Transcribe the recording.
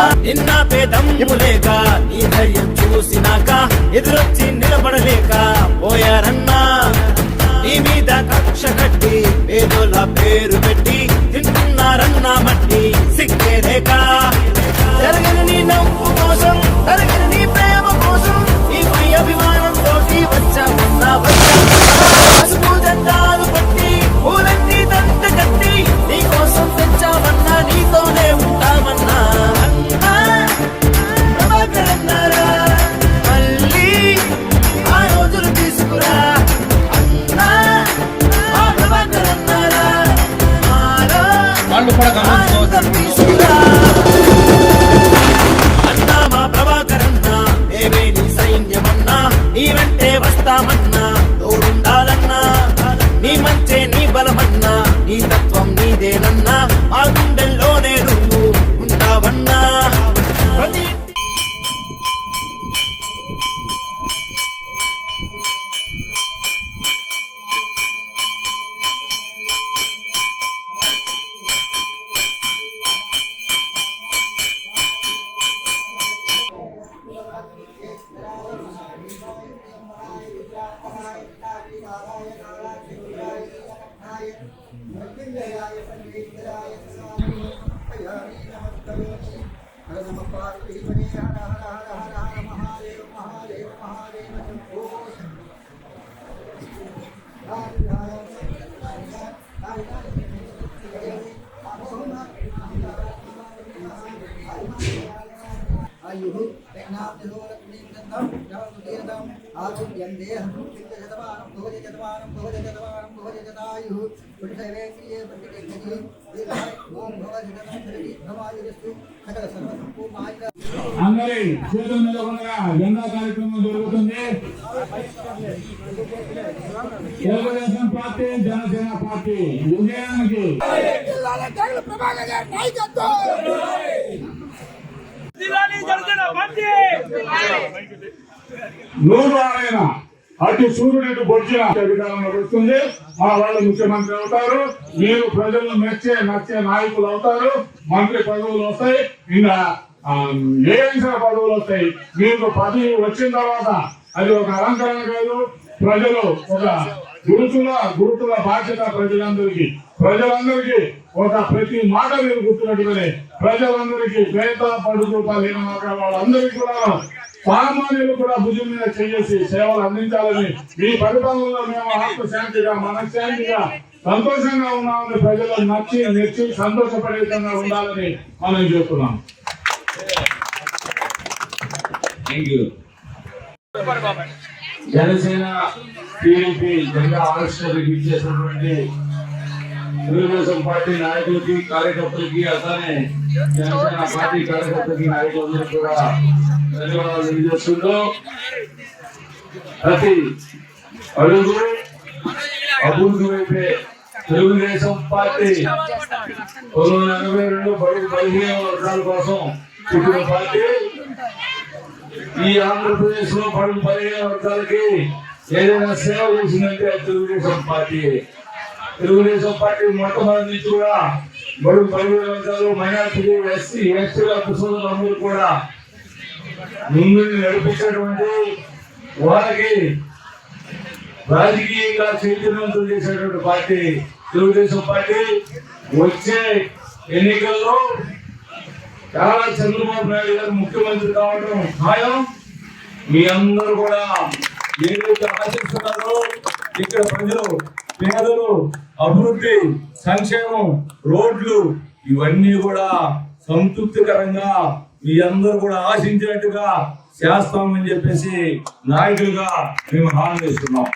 ఆపే దమ్ము లేక నీ ధైర్యం చూసినాక ఎదురొచ్చి నిలబడలేక పోయారన్నా. నీ మీద కక్ష కట్టి పేదోళ్ళ పేరు పెట్టి తింటున్నారన్నా మట్టి సిక్కేలేక हर नम पार्वतीपते हर हर हर हर हर महादेव महादेव అందరి చేతుల మీద ఉండగా జెండా కార్యక్రమం జరుగుతుంది. తెలుగుదేశం పార్టీ జనసేన పార్టీ విజయానికి నూరు ఆయన అటు సూర్యుడు బొడ్జిన అధికారంలో వస్తుంది. మా వాళ్ళు ముఖ్యమంత్రి అవుతారు. మీరు ప్రజలు మెచ్చే నచ్చే నాయకులు అవుతారు. మంత్రి పదవులు వస్తాయి. ఇంకా ఆ, ఏఎన్సీ పదవులు వస్తాయి. మీకు పదవి వచ్చిన తర్వాత అది ఒక అలంకరణ కాదు. ప్రజలు ఒక గురుతుల గురుతుల బాధ్యత ప్రజలందరికీ. ప్రజలందరికీ ఒక ప్రతి మాట మీరు గుర్తుపెట్టుకుని ప్రజలందరికీ పేద పడుతూ పలిన వాళ్ళందరికీ కూడా సామాన్యులు కూడా భుజం మీద చేసి సేవలు అందించాలని మీ పరిపాలనలో మేము ఆత్మశాంతిగా మనశ్శాంతిగా సంతోషంగా ఉన్నామని ప్రజలు నచ్చి మెచ్చి సంతోషపడే విధంగా ఉండాలని మనం చెప్తున్నాం జనసేన టీడీపీ జెండా ఆవిష్కరణకు ఇచ్చేసినటువంటి తెలుగుదేశం పార్టీ నాయకులకి కార్యకర్తలకి అలానే జనసేన పార్టీ కార్యకర్తలకి నాయకులందరికీ కూడా ధన్యవాదాలు తెలియజేస్తుంటూ ప్రతి అడుగు అభివృద్ధి వైపే తెలుగుదేశం పార్టీ. పంతొమ్మిది ఎనభై రెండు బడుగు పదిహేను వర్గాల కోసం పుట్టిన పార్టీ. ఈ ఆంధ్రప్రదేశ్లో పడుగు పదిహేను వర్గాలకి ఏదైనా సేవ చేసిందంటే తెలుగుదేశం పార్టీ. తెలుగుదేశం పార్టీ మొట్టమొదటి నుంచి కూడా బడుగు పదిహేను వర్గాలు మైనార్టీ ఎస్సీ ఎస్టీల సోదరులందరూ కూడా ముందు నడిపించేటువంటి వారికి రాజకీయంగా చైతన్యంతో చేసేటువంటి పార్టీ తెలుగుదేశం పార్టీ వచ్చే ఎన్నికల్లో చాలా చంద్రబాబు నాయుడు గారు ముఖ్యమంత్రి కావడం ఖాయం. మీ అందరూ కూడా ఏదైతే ఆశిస్తున్నారో ఇక్కడ ప్రజలు పేదలు అభివృద్ధి సంక్షేమం రోడ్లు ఇవన్నీ కూడా సంతృప్తికరంగా మీ అందరూ కూడా ఆశించినట్టుగా చేస్తామని చెప్పేసి నాయకులుగా మేము హామీ చేస్తున్నాం